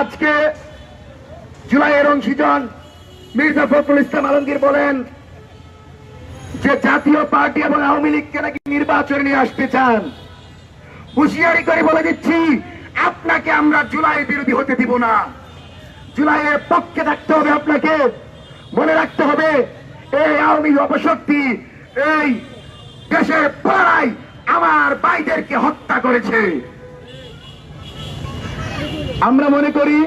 আজকে জুলাইয়ের অংশীজন মির্জা ফখরুল ইসলাম আলমগীর বলেন যে জাতীয় পার্টি এবং আওয়ামী লীগকে নাকি নির্বাচনে নিয়ে আসতে চান। হুঁশিয়ারি করে বলে দিচ্ছি, আপনাকে আমরা জুলাই বিরোধী হতে দিব না। জুলাইয়ের পক্ষে থাকতে হবে আপনাকে। মনে রাখতে হবে, এই আওয়ামী অপশক্তি এই দেশের পাড়ায় আমার ভাইদেরকে হত্যা করেছে। আমরা মনে করি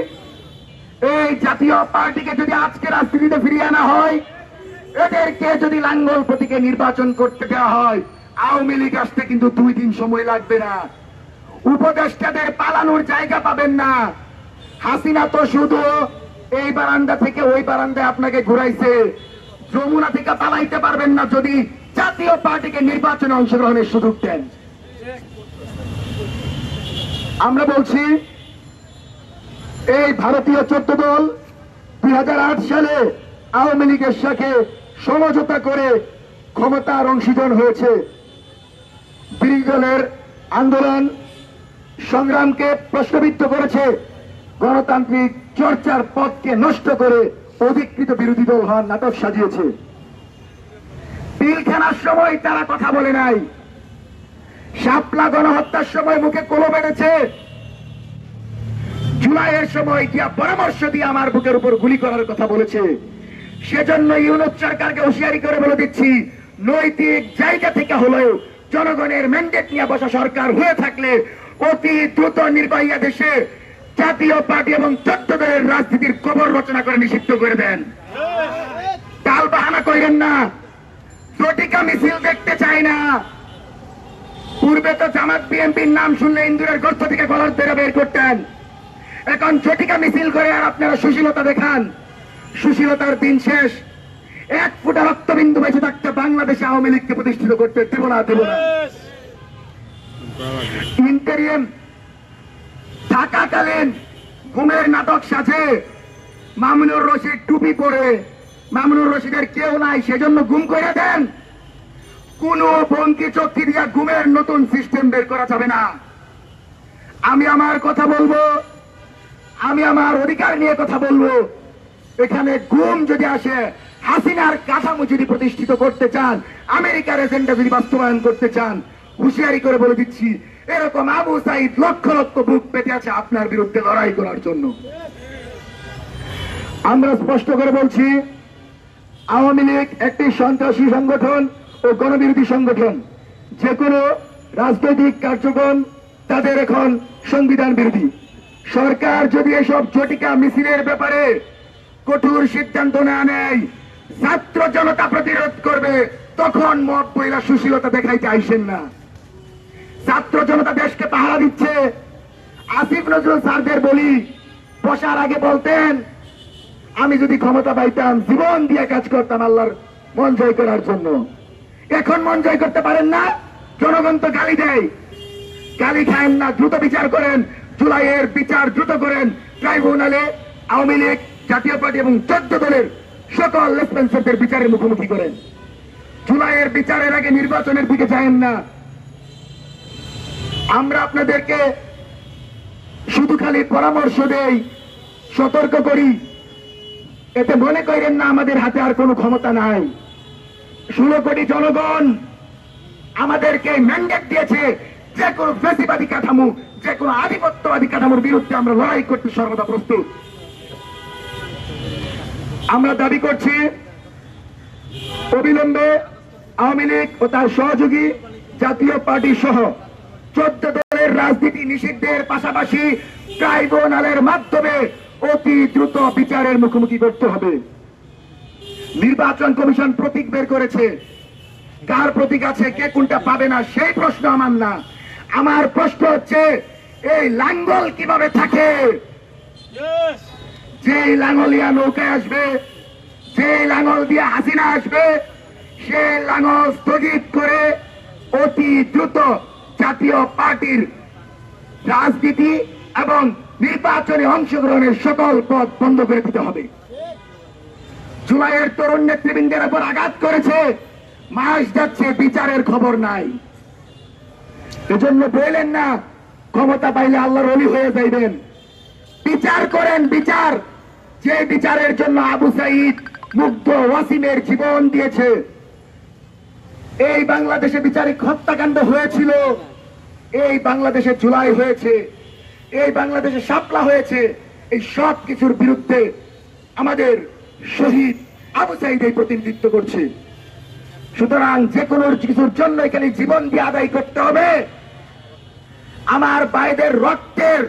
এই জাতীয় পার্টিকে যদি আজকে রাজনীতিতে ফিরিয়ে আনা হয়, এদেরকে যদি লাঙ্গল প্রতীকে নির্বাচন করতে দেওয়া হয়, আওয়ামী লীগ আসতে কিন্তু দুই দিন সময় লাগবে না। উপদেষ্টাদের পালানোর জায়গা পাবেন না। হাসিনা তো শুধু এই বারান্দা থেকে ওই বারান্দায় আপনাকে ঘুরাইছে। যমুনা থেকে পালাইতে পারবেন না যদি জাতীয় পার্টিকে নির্বাচনে অংশগ্রহণের সুযোগ দেন। আমরা বলছি এই ভারতীয় চোদ্দ দল দুই সালে আওয়ামী লীগের সাথে সমঝোতা করে ক্ষমতার অংশীজন হয়েছে। বিরোধী আন্দোলন সংগ্রামকে প্রশ্নবিদ্ধ করেছে। গণতান্ত্রিক চর্চার পথকে নষ্ট করে অধিকৃত বিরোধী দল হওয়ার নাটক সাজিয়েছে। পিলখানার সময় তারা কথা বলে নাই। শাপলা গণহত্যার সময় মুখে কোলো বেড়েছে জুলাইয়ের সময় দিয়া পরামর্শ দিয়ে আমার বুকের উপর গুলি করার কথা বলেছে, সেজন্য ইউনুস সরকারকে হুঁশিয়ারি করে বলে দিচ্ছি, নৈতিক জায়গা থেকে হলেও জনগণের ম্যান্ডেট নিয়ে বসা সরকার হয়ে থাকলে অতি দ্রুত নির্বাহী দেশে জাতীয় পার্টি এবং দলের রাজনীতির কবর রচনা করে নিষিদ্ধ করে দেন। টাল বাহানা করেন না, জটিকা মিছিল দেখতে চাই না। পূর্বে তো জামাত বিএনপির নাম শুনলে ইন্দুরের গর্ত থেকে গলার তেরা বের করতেন। এখন চটিকা মিছিল করে আর আপনারা সুশীলতা দেখান। সুশীলতার দিন শেষ। এক ফুটা রক্তবিন্দু বেঁচে থাকতে বাংলাদেশে আওয়ামী লীগকে প্রতিষ্ঠিত করতে দেব না দেব না। ইন্টেরিয়াম থাকাকালীন ঘুমের নাটক সাজে মামুনুর রশিদ টুপি পরে। মামুনুর রশিদের কেউ নাই, সেজন্য গুম করে দেন। কোন বঙ্কি চক্কি দিয়া ঘুমের নতুন সিস্টেম বের করা যাবে না। আমি আমার কথা বলব। আমি আমার অধিকার নিয়ে কথা বলব। এখানে গুম যদি আসে, হাসিনার কাঠামো যদি প্রতিষ্ঠিত করতে চান, আমেরিকার এজেন্ডা যদি বাস্তবায়ন করতে চান, হুঁশিয়ারি করে বলে দিচ্ছি, এরকম আবু সাইদ লক্ষ লক্ষ বুক পেতে আছে আপনার বিরুদ্ধে লড়াই করার জন্য। আমরা স্পষ্ট করে বলছি, আওয়ামী লীগ একটি সন্ত্রাসী সংগঠন ও গণবিরোধী সংগঠন। যে কোনো রাজনৈতিক কার্যক্রম তাদের এখন সংবিধান বিরোধী। সরকার যদি এসব জটিকা মিছিলের ব্যাপারে কঠোর সিদ্ধান্ত না নেয়, ছাত্র জনতা প্রতিরোধ করবে, তখন মত পয়লা সুশীলতা দেখাইতে আইসেন না। ছাত্র জনতা দেশকে পাহারা দিচ্ছে। আসিফ নজরুল স্যারদের বলি, বসার আগে বলতেন, আমি যদি ক্ষমতা পাইতাম, জীবন দিয়ে কাজ করতাম আল্লাহর মন জয় করার জন্য। এখন মন জয় করতে পারেন না, জনগণ তো গালি দেয়। গালি খায়েন না, দ্রুত বিচার করেন। জুলাইয়ের বিচার দ্রুত করেন ট্রাইব্যুনালে আওয়ামী লীগ, জাতীয় পার্টি এবং চোদ্দ দলের সকল লেসপেন্সারদের বিচারের মুখোমুখি করেন। জুলাইয়ের বিচারের আগে নির্বাচনের দিকে যায়েন না। আমরা আপনাদেরকে শুধু খালি পরামর্শ দেই, সতর্ক করি। এতে মনে করেন না আমাদের হাতে আর কোনো ক্ষমতা নাই। ষোলো কোটি জনগণ আমাদেরকে ম্যান্ডেট দিয়েছে যে কোনো ফেসিবাদী কাঠামো যে কোনো আধিপত্যবাদী কাঠামোর বিরুদ্ধে আমরা লড়াই করতে সর্বদা প্রস্তুত। আমরা দাবি করছি, অবিলম্বে আওয়ামী লীগ ও তার সহযোগী জাতীয় পার্টি সহ চোদ্দ দলের রাজনীতি নিষিদ্ধের পাশাপাশি ট্রাইব্যুনালের মাধ্যমে অতি দ্রুত বিচারের মুখোমুখি করতে হবে। নির্বাচন কমিশন প্রতীক বের করেছে। কার প্রতীক আছে, কে কোনটা পাবে না, সেই প্রশ্ন আমার না। আমার প্রশ্ন হচ্ছে এই লাঙ্গল কীভাবে থাকে? যে লাঙ্গলিয়া নৌকায় আসবে যে লাঙ্গল দিয়ে হাসিনা আসবে সে লাঙ্গল স্থগিত করে অতি দ্রুত জাতীয় পার্টির রাজনীতি এবং নির্বাচনে অংশগ্রহণের সকল পথ বন্ধ করে দিতে হবে। জুলাইয়ের তরুণ নেতৃবৃন্দের উপর আঘাত করেছে মাস যাচ্ছে বিচারের খবর নাই। এজন্য বললেন না ক্ষমতা পাইলে আল্লাহর অলি হয়ে যাইবেন। বিচার করেন, বিচার। যে বিচারের জন্য আবু সাইদ মুগ্ধ ওয়াসিমের জীবন দিয়েছে। এই বাংলাদেশে বিচারিক হত্যাকাণ্ড হয়েছিল। এই বাংলাদেশে জুলাই হয়েছে। এই বাংলাদেশে শাপলা হয়েছে। এই সব কিছুর বিরুদ্ধে আমাদের শহীদ আবু সাইদ এই প্রতিনিধিত্ব করছে। সুতরাং যে কোনো কিছুর জন্য এখানে জীবন দিয়ে আদায় করতে হবে। আমার ভাইদের রক্তের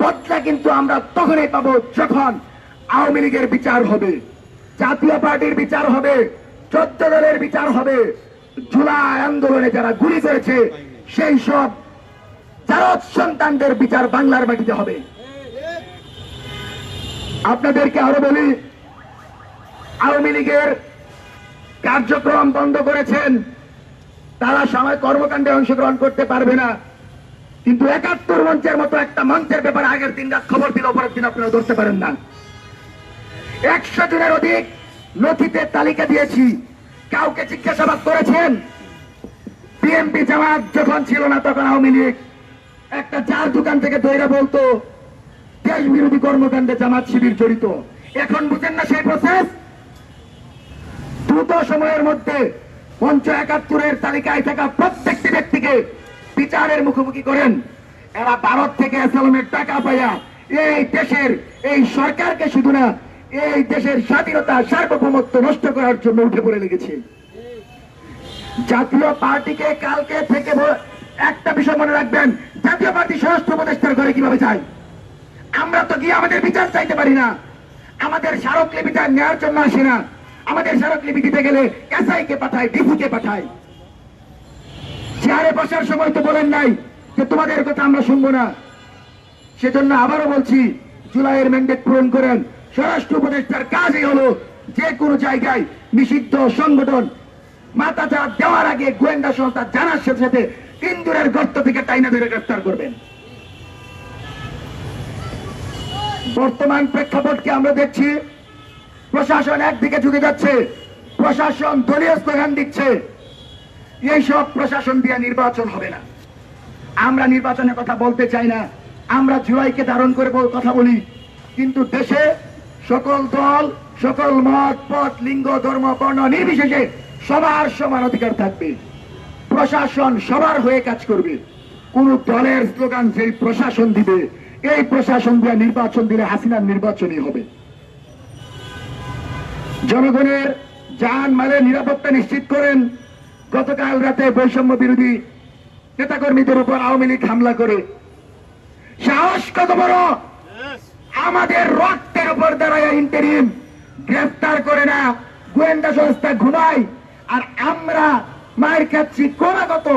বদলা কিন্তু আমরা তখনই পাবো যখন আওয়ামী লীগের বিচার হবে, জাতীয় পার্টির বিচার হবে, চোদ্দ দলের বিচার হবে, জুলাই আন্দোলনে যারা গুলি করেছে, সেই সব জারদ সন্তানদের বিচার বাংলার মাটিতে হবে। আপনাদেরকে আরও বলি, আওয়ামী লীগের কার্যক্রম বন্ধ করেছেন, তারা সময় কর্মকাণ্ডে অংশগ্রহণ করতে পারবে না। কিন্তু একাত্তর মঞ্চের মতো একটা মঞ্চের ব্যাপারে আগের দিন রাত খবর দিল পরের দিন আপনারা ধরতে পারেন না। একশো জনের অধিক নথিতে তালিকা দিয়েছি। কাউকে জিজ্ঞাসাবাদ করেছেন? বিএনপি জামাত যখন ছিল না তখন আওয়ামী লীগ। একটা চার দোকান থেকে তৈরি বলতো, দেশ বিরোধী কর্মকাণ্ডে জামাত শিবির জড়িত। এখন বুঝেন না সেই প্রসেস দ্রুত সময়ের মধ্যে পঞ্চ একাত্তরের তালিকায় থাকা প্রত্যেকটি ব্যক্তিকে বিচারের মুখোমুখি করেন। এরা ভারত থেকে অ্যাসালামের টাকা পাইয়া এই দেশের, এই সরকারকে শুধু না, এই দেশের স্বাধীনতা, সার্বভৌমত্ব নষ্ট করার জন্য উঠে পড়ে লেগেছে। জাতীয় পার্টিকে কালকে থেকে একটা বিষয় মনে রাখবেন, জাতীয় পার্টি স্বরাষ্ট্র উপদেষ্টার ঘরে কীভাবে যায়? আমরা তো গিয়ে আমাদের বিচার চাইতে পারি না। আমাদের স্মারকলিপিটা নেওয়ার জন্য আসে না। আমাদের স্মারকলিপি দিতে গেলে এসআই কে পাঠায় ডিসিকে পাঠায়। চেয়ারে বসার সময় তো বলেন নাই যে তোমাদের কথা আমরা শুনব না। সেজন্য আবারও বলছি, জুলাইয়ের ম্যান্ডেট পূরণ করেন। স্বরাষ্ট্র উপদেষ্টার কাজই হলো যে কোনো জায়গায় নিষিদ্ধ সংগঠন মাথাটা দেওয়ার আগে গোয়েন্দা সংস্থা জানার সাথে সাথে ইন্দুরের গর্ত থেকে টাইনা ধরে গ্রেফতার করবেন। বর্তমান প্রেক্ষাপটকে আমরা দেখছি, প্রশাসন একদিকে ঝুঁকে যাচ্ছে, প্রশাসন দলীয় স্লোগান দিচ্ছে এইসব প্রশাসন দিয়ে নির্বাচন হবে না। আমরা নির্বাচনের কথা বলতে চাই না। আমরা জুলাইকে ধারণ করে কথা বলি। কিন্তু দেশে সকল দল, সকল মত, পথ, লিঙ্গ, ধর্ম, বর্ণ নির্বিশেষে সবার সমান অধিকার থাকবে। প্রশাসন সবার হয়ে কাজ করবে। কোন দলের স্লোগান যেই প্রশাসন দিবে, এই প্রশাসন দিয়ে নির্বাচন দিলে হাসিনার নির্বাচনই হবে। জনগণের যান মালের নিরাপত্তা নিশ্চিত করেন। গতকাল রাতে বৈষম্য বিরোধী নেতাকর্মীদের উপর আওয়ামী লীগ হামলা করে। সাহস কত বড়? আমাদের রক্তের উপর দাঁড়ায় ইন্টারিম গ্রেফতার করে না গোয়েন্দা সংস্থা ঘুমায়। আর আমরা মায়ের খাচ্ছি ক্রমাগত।